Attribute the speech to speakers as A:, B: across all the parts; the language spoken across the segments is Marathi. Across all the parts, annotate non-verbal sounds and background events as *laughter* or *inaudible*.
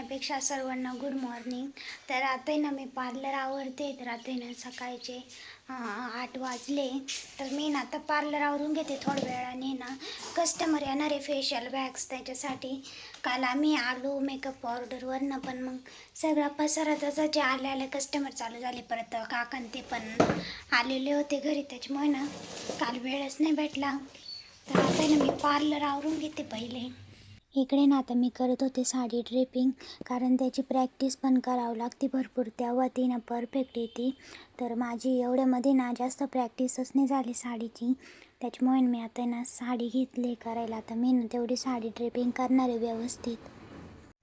A: म्हणण्यापेक्षा सर्वांना गुड मॉर्निंग तर आता ना मी पार्लर आवरते तर आता ना सकाळचे आठ वाजले. तर मी ना आता पार्लर आवरून घेते थोड्या वेळाने ना. कस्टमर येणारे फेशियल वॅक्स त्याच्यासाठी. काल आम्ही आलो मेकअप ऑर्डरवरनं पण मग सगळा पसारा तसा जे आले आले कस्टमर चालू झाले. परत काकण ते पण आलेले होते घरी त्याच्यामुळे ना काल वेळच नाही भेटला. तर आता ना मी पार्लर आवरून घेते पहिले. इकडे ना आता मी करत होते साडी ड्रेपिंग कारण त्याची प्रॅक्टिस पण करावं लागते भरपूर. तेव्हा ती ना परफेक्ट येते तर माझी एवढ्यामध्ये ना जास्त प्रॅक्टिसच नाही झाली साडीची. त्याच्यामुळे मी आता ना साडी घेतली करायला. आता मी ना तेवढी साडी ड्रेपिंग करणार आहे व्यवस्थित.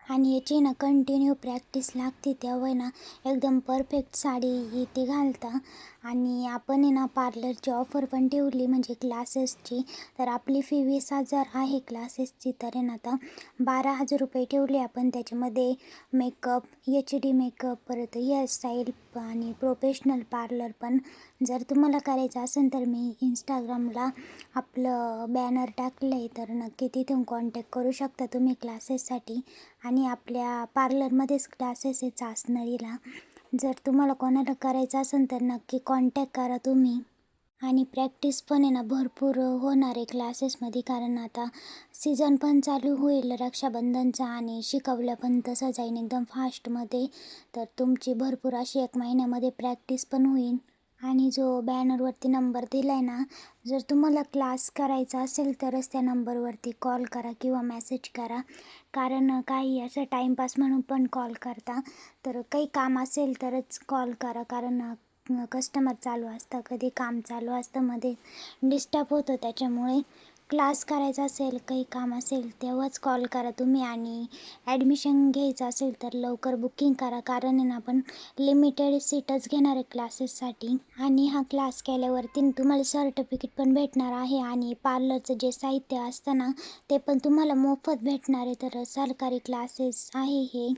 A: आणि याची ना कंटिन्यू प्रॅक्टिस लागते तेव्हा ना एकदम परफेक्ट साडी ही ती घालता. आणि आपण आहे ना पार्लरची ऑफर पण ठेवली म्हणजे क्लासेसची तर आपली फी वीस हजार आहे क्लासेसची तर आहे ना आता बारा हजार रुपये ठेवले आपण. त्याच्यामध्ये मेकअप एच डी मेकअप परत हेअरस्टाईल आणि प्रोफेशनल पार्लर पण. जर तुम्हाला करायचं असेल तर मी इंस्टाग्रामला आपलं बॅनर टाकलं आहे तर नक्की तिथून कॉन्टॅक्ट करू शकता तुम्ही क्लासेससाठी आणि आपल्या पार्लरमध्येच क्लासेस आहे चाचणीला जर तुम्हाला कोणाला करायचं असेल तर नक्की कॉन्टॅक्ट करा तुम्ही. आणि प्रॅक्टिस पण आहे ना भरपूर होणार आहे क्लासेसमध्ये कारण आता सीझन पण चालू होईल रक्षाबंधनचा आणि शिकवलं पण तसं जाईन एकदम फास्टमध्ये तर तुमची भरपूर अशी एक महिन्यामध्ये प्रॅक्टिस पण होईल. आणि जो बॅनरवरती नंबर दिला आहे ना जर तुम्हाला क्लास करायचा असेल तरच त्या नंबरवरती कॉल करा किंवा मेसेज करा. कारण काही असं टाईमपास म्हणून पण कॉल करता. तर काही काम असेल तरच कॉल करा. कारण कस्टमर चालू असतं कधी काम चालू असतं मध्ये डिस्टर्ब होतं त्याच्यामुळे. क्लास करायचा असेल काही काम असेल तेव्हाच कॉल करा तुम्ही आणि ॲडमिशन घ्यायचं असेल तर लवकर बुकिंग करा. कारण आहे ना आपण लिमिटेड सीटच घेणार आहे क्लासेससाठी आणि हा क्लास केल्यावरती तुम्हाला सर्टिफिकेट पण भेटणार आहे आणि पार्लरचं जे साहित्य असतं ना ते पण तुम्हाला मोफत भेटणार आहे. तर सरकारी क्लासेस आहे हे.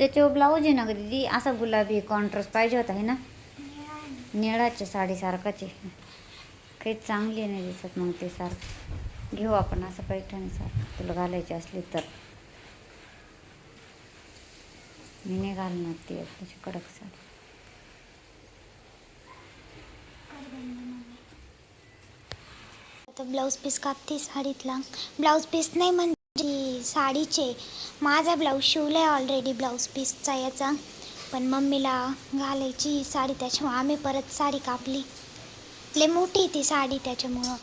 B: त्याच्यावर ब्लाऊज आहे ना ग दिदी? असा गुलाबी कॉन्ट्रास्ट पाहिजे होता आहे ना? निळाच्या साडीसारखाचे काही चांगली नाही दिसत मग ते सारखं. घेऊ आपण असं पैठणी सारखं. तुला घालायची असली तर. मी नाही घालणार ती त्याची कडक साडी.
A: आता ब्लाऊज पीस कापते साडीतला. ब्लाऊज पीस नाही म्हणजे साडीचे. माझा ब्लाऊज शिवला आहे ऑलरेडी ब्लाऊज पीसचा याचा. पण मम्मीला घालायची ही साडी त्याच्यामुळं आम्ही परत साडी कापली. लय मोठी ती साडी त्याच्यामुळं.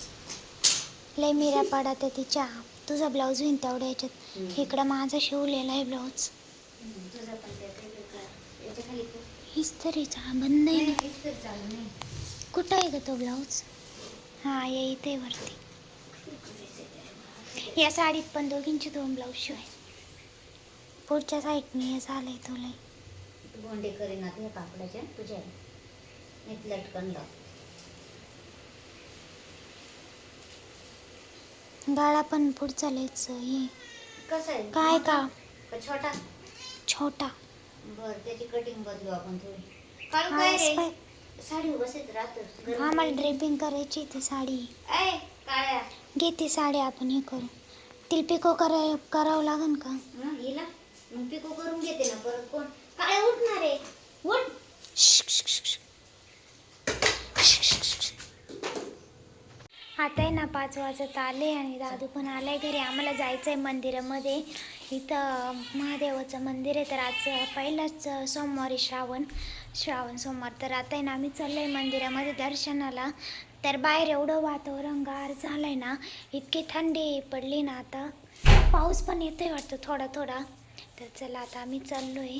A: लय मिऱ्या पडत आहे तिच्या. तुझा ब्लाऊज होईन तेवढ्या याच्यात. इकडं माझा शिवलेला आहे ब्लाऊज इस्त्रीचा बंद आहे ना. कुठं आहे का तो ब्लाऊज हां ये इथे वरती. या साडीत पण दोघींचे दोन ब्लाऊज शिवाय पुढच्या साईडने हे झालंय तुला
B: गोंडे करीना ते कापडाच्या तुझ्या. नीट लटकन लाव.
A: गळा पण पुढचा लयच हे.
B: कसं आहे?
A: काय का
B: का छोटा?
A: छोटा.
B: बर त्याची कटिंग बदलू आपण थोडी.
A: हा,
B: काय रे? साडी बसत राहत.
A: आम्हाला ड्रेपिंग करायची ती साडी.
B: ऐ काळ्या.
A: घे ती साडी आपण हे करू. तिला पिको करावं लागेल का?
B: हं, हिला? मग पिको करून घेते ना परत कोण? काळ्या उठणार आहे. उठ.
A: आता आहे ना पाच वाजत आले आणि दादू पण आलाय घरी. आम्हाला जायचं आहे मंदिरामध्ये. इथं महादेवाचं मंदिर आहे तर आज पहिलाच सोमवारी श्रावण. श्रावण सोमवार. तर आता आहे ना आम्ही चाललो आहे मंदिरामध्ये दर्शनाला. तर बाहेर एवढं वातावरण गार झालं आहे ना इतकी थंडी पडली ना आता. पाऊस पण येतोय वाटतं थोडा थोडा. तर चला आता आम्ही चाललो आहे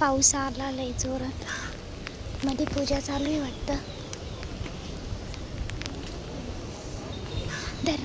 A: पाऊस आला लय जोरात. मध्ये पूजा चालू आहे वाटतं.
B: तर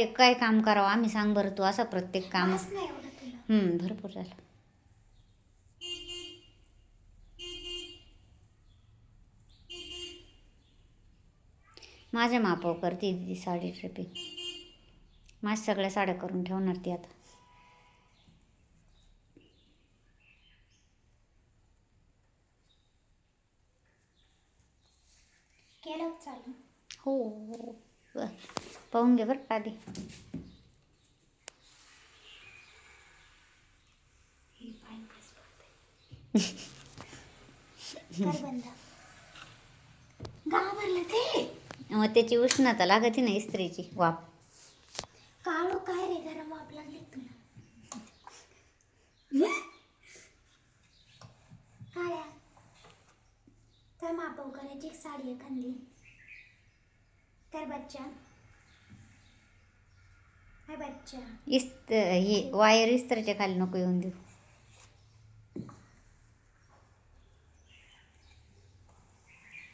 B: रे काय काम करावं? आम्ही सांग बरं तू असं प्रत्येक काम. हम्म, भरपूर झालं. माझ्या मापाव करते ती साडी ट्रिपिंग. माझ्या सगळ्या साड्या करून ठेवणार ती आता. हो बर. पाहून घे बरं आधी. *laughs* मग त्याची उष्णता लागते ना इस्त्रीची वाप
A: काळो काय रे गरम वाप लागली तुला? काळ्या तर मापव करायची साडी एखादी तर बच्चा
B: इस्त हे वायर इस्त्रीच्या खाली नको येऊन देऊ.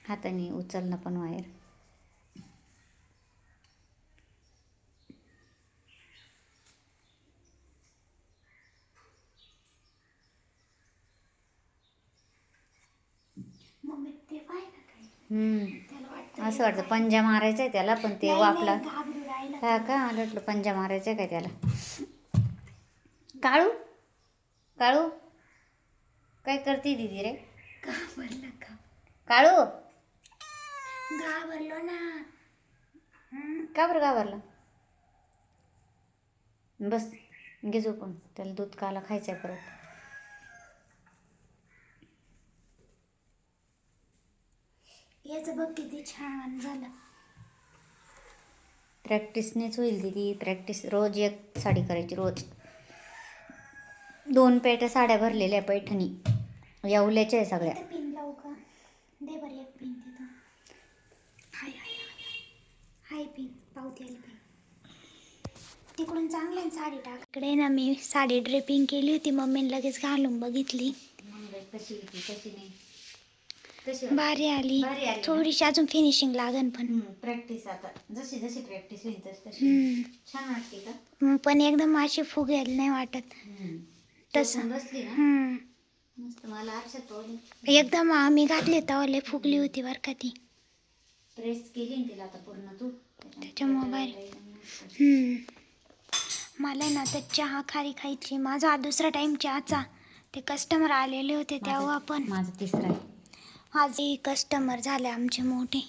B: हाताने उचल ना पण वायर. असं वाटतं पंजा मारायचा आहे त्याला पण ते वापला हा का? मला वाटलं पंजा मारायचा काय त्याला? काळू? काळू? काय करते दीदी रे?
A: घाबरला का?
B: काळू?
A: घाबरलो ना.
B: का बरं घाबरला? बस घे झोपून. त्याला दूध काला खायचं आहे परत.
A: याचं बघ किती छान झालं.
B: प्रॅक्टिसनेच होईल दीदी. प्रॅक्टिस रोज एक साडी करायची रोज. दोन पेट्या साड्या भरलेल्या पैठणी. येवल्याच्या आहे सगळ्या.
A: पिन लावू का? दे बरं एक पिन तिथं. हाय हाय हाय हाय. पिन पावती आली पिन तिकडून चांगल्या ना साडी टाक. इकडे ना मी साडी ड्रेपिंग केली होती. मम्मीने लगेच घालून बघितली.
B: कशी कशी नाही?
A: भारी आली.
B: भारी आली ना?
A: थोडीशी अजून फिनिशिंग लागन पण.
B: प्रॅक्टिस आता. जशी जशी प्रॅक्टिस होईल तशी तशी.
A: हम्म.
B: छान वाटते का?
A: हम्म, पण एकदम अशी फुगेल नाही वाटत. तसं.
B: तसं बसली ना?
A: हम्म.
B: मस्त मला आरशात पावली
A: एकदम आम्ही घातली तेव्हा लय फुगली होती बरं का ती.
B: प्रेस केली ना तिला आता पूर्ण तू?
A: त्याच्यामुळं भारी. हम्म. मला ना तर चहा खारी खायची. माझा हा दुसरा टाइम चहाचा. ते कस्टमर आलेले होते तेव्हा आपण
B: माझा तिसरा. आहे
A: आजही कस्टमर झाले आमचे मोठे.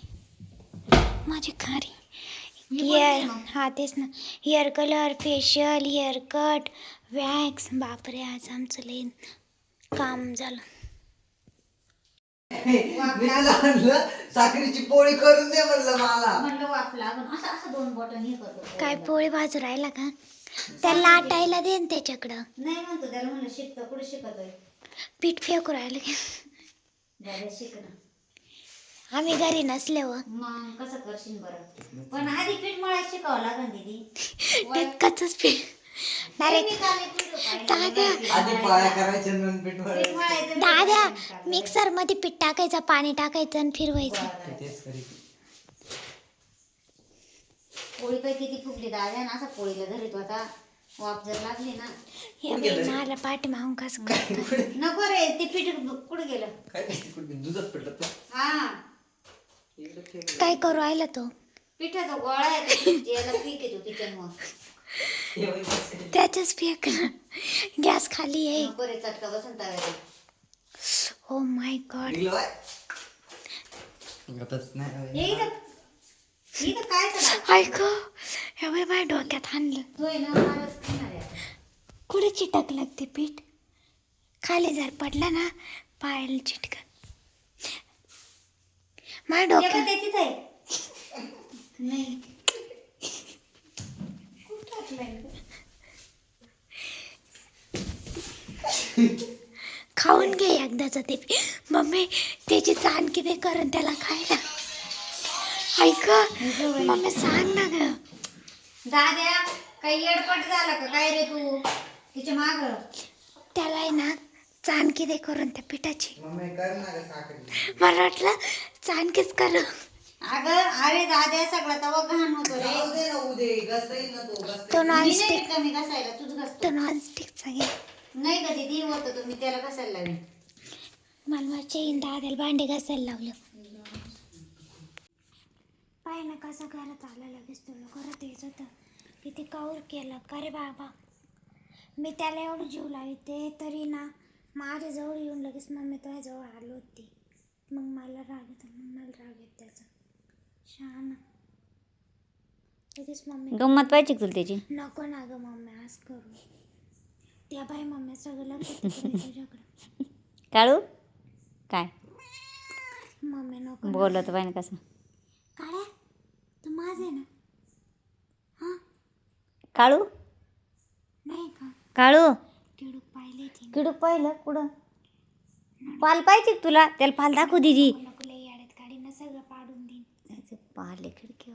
A: माझे खारी. हेअर. हा तेच ना. Hair colour facial hair cut wax बापरे आज आमचं लय काम झालं.
C: मी त्याला म्हणलं साखरेची पोळी करून दे म्हणलं मला.
B: म्हणलं वाफ लागून. असं असं दोन बॉटल हे करतो.
A: काय पोळी भाजू राहिला का? त्याला लाटायला दे ना त्याच्याकडं.
B: नाही म्हणतो त्याला म्हणलं शिकतो कुठे शिकतोय?
A: पीठ फेकू राहिलं की.
B: दादा शिक ना.
A: आम्ही घरी नसल्यावर.
B: मग कसं करशील बरं? पण आधी पीठ मळायला शिकावं लागेल दीदी. *laughs*
A: तितकंच पीठ. डायरेक्ट दादा.
C: मिक्सरमध्ये पीठ
A: टाकायचं पाणी टाकायचं आणि फिरवायचं.
B: पोळी काय किती फुगली दादा. ना असं पोळीला धरीत होता. वाफ जर लागली ना.
A: हे बाई, मला पाठी मागून कसं करतो?
B: नको रे ते पीठ कुठं गेलं?
C: काय माहिती कुठे दुधात पडलं तर.
B: हा.
C: इकडं.
A: काय करू राहिला तो?
B: पिठाचा गोळा आहे तो याला पीक येतो किचन वर
C: हे बाई, बस करीत.
A: त्याच्याच फेक गॅस खाली आहे.
B: नको रे चटका बसून तव्याला
A: ओ माय गॉड
C: निघलं बाय. आताच नाही
B: हे. इथं
A: ऐक एवढे माझ्या डोक्यात आणलं. कुठे चिटक लागते पीठ? खाली जर पडला ना पायाला चिटक माझ्या डोक्यात खाऊन घे एकदाच ते मम्मी त्याची चाण किती करून त्याला खायला. ऐक मम्मी सांग ना ग.
B: दाद्या काही येडपट झाला का? काय रे तू? तिच्या माग.
A: त्याला आहे ना चाण किती करून त्या पिठाची.
C: मम्मी कर ना ग साखरेची
A: मला वाटलं चाणकीच करू.
B: अगं अरे दाद्या सगळा तवा घाण होतो रे.
C: जाऊ दे ना ना तो
A: तो
B: मी
A: नॉनस्टिक
B: नाही कमी घासायला तुझ घासतो
A: तो नॉनस्टिकचा घे.
B: नाही का दीदी? होतं तुम्ही त्याला घासायला लावी
A: मला वाटचे दादाला भांडे घासायला लावलं. पाय ना कसं घरात आलं लगेच तुला करत यायचं होतं. किती काऊर केलं? का रे बाबा? मी त्याला एवढं जीव लावते तरी ना माझ्या जवळ येऊन लगेच मम्मी तुझ्या जवळ आलो होती. मग मला राग येतो मग मला राग येत त्याचा. छान लगेच मम्मी
B: गंमत पाहिजे का तुला त्याची?
A: नको ना गं मम्मी आज करू. त्या बाई मम्मी सगळं लक्ष तुझ्याकडं.
B: काळू? काय?
A: मम्मी नको.
B: बोलत पाहिजे कसं?
A: माझ आहे ना. हा?
B: काळू?
A: नाही का?
B: काळू?
A: किडूक पाहिले ती
B: किडूक पाहिलं? कुठं? पाल पाहिजे का तुला? त्याला पाल दाखवू दिदी.
A: नको लई याड्यात काढी ना सगळं पाडून देईन.
B: पाल खिडकी.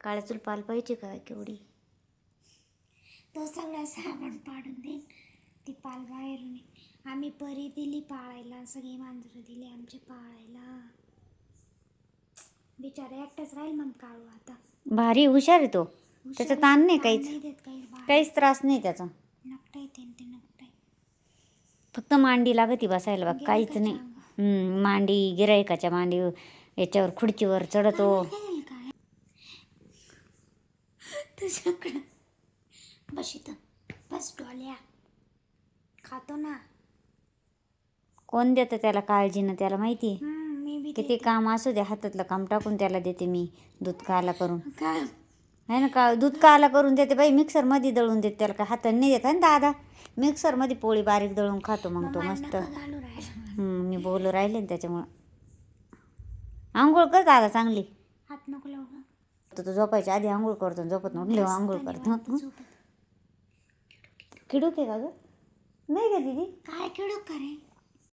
B: काळ्या तुला पाल पाहिजे का केवढी?
A: तो सगळा सामान पाडून देईन. ती पाल बाहेरून ये. आम्ही परी दिली पाळायला सगळी मांजरं दिली आमचे पाळायला. बिचारा एकटाच राहील मग काळू आता.
B: भारी हुशार आहे तो. त्याचा ताण नाही काहीच.
A: नाही देत काही बा
B: काहीच त्रास नाही त्याचा.
A: नकटा येते ते नकटा
B: फक्त मांडी लागती बसायला बघ काहीच नाही. हम्म, मांडी गिरायकाच्या मांडी याच्यावर खुर्चीवर चढतो.
A: काय तुझ्याकडं. बस इथं. बस डोल्या. खातो ना.
B: कोण देतं त्याला काळजीनं त्याला माहिती आहे
A: हम्म, बी
B: किती काम असू दे हातातलं काम टाकून त्याला देते मी दूध काला करून.
A: काय?
B: आहे ना का? दूध काला करून देते बाई मिक्सरमध्ये दळून देते त्याला काय हाताने नाही देत आहे ना दादा? मिक्सरमध्ये पोळी बारीक दळून खातो मग तो मस्त. मी बोलू राहिले ना त्याच्यामुळं. आंघोळ कर दादा चांगली.
A: हात नको लावू
B: तर तो झोपायच्या आधी आंघोळ करतो झोपत उठले आंघोळ करतो.
A: झोपत.
B: किडूक आहे का ग? नाही का दीदी?
A: काय किडू करे?